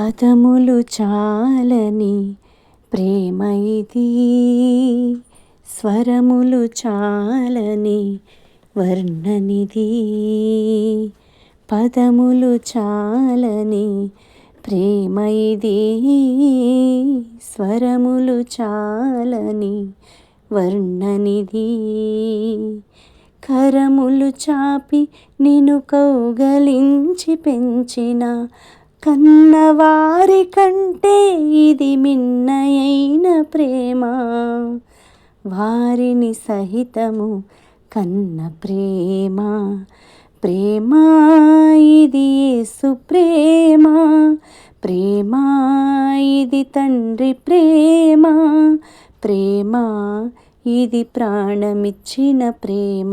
పదములు చాలని ప్రేమ ఇది. స్వరములు చాలని వర్ణనిది. పదములు చాలని ప్రేమ ఇది. స్వరములు చాలని వర్ణనిది. కరములు చాపి నిన్ను కౌగలించి పెంచిన కన్నవారి కంటే ఇది మిన్నయైన ప్రేమ. వారిని సహితము కన్న ప్రేమ. ప్రేమ ఇది యేసు ప్రేమ. ప్రేమ ఇది తండ్రి ప్రేమ. ప్రేమ ఇది ప్రాణమిచ్చిన ప్రేమ.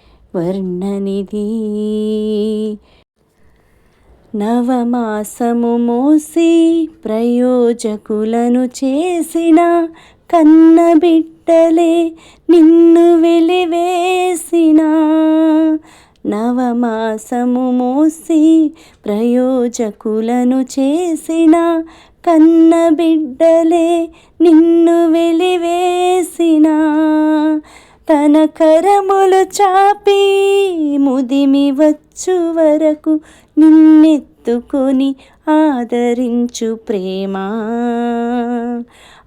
వర్ణనిది నవమాసము మోసి ప్రయోజకులను చేసిన కన్న బిడ్డలే నిన్ను వెలివేసిన. నవమాసము మోసి ప్రయోజకులను చేసిన కన్న బిడ్డలే నిన్ను వెలివేసిన. తన కరములు చాపి ముదిమి వచ్చు వరకు నిన్నెత్తుకొని ఆదరించు ప్రేమ.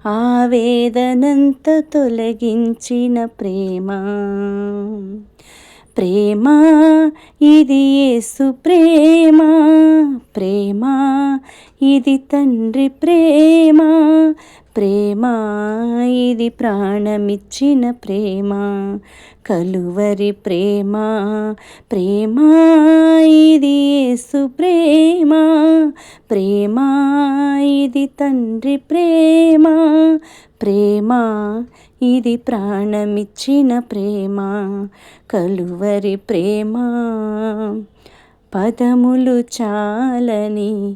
ఆవేదనంత తొలగించిన ప్రేమ. ప్రేమ ఇది యేసు ప్రేమ. ప్రేమ ఇది తండ్రి ప్రేమ ప్రేమ ఇది ప్రాణమిచ్చిన ప్రేమ. కలువరి ప్రేమ ప్రేమ ఇది యేసు ప్రేమ. ప్రేమ ఇది తండ్రి ప్రేమ ప్రేమ ఇది ప్రాణమిచ్చిన ప్రేమ. కలువరి ప్రేమ పదములు చాలని